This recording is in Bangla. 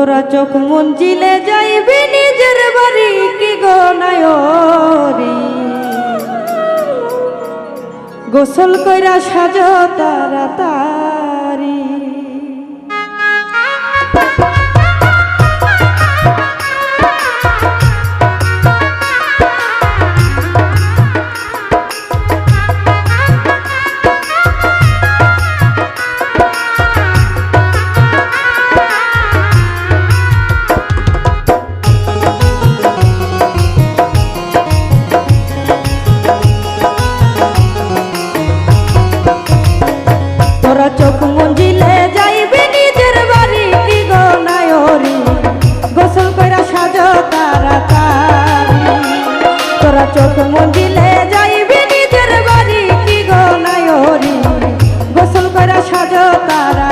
তোরা চোখ মঞ্জিলে যাইবি নিজের বাড়ি কি গো নায়রি? গোসল কইরা সাজ তারা কারও কারা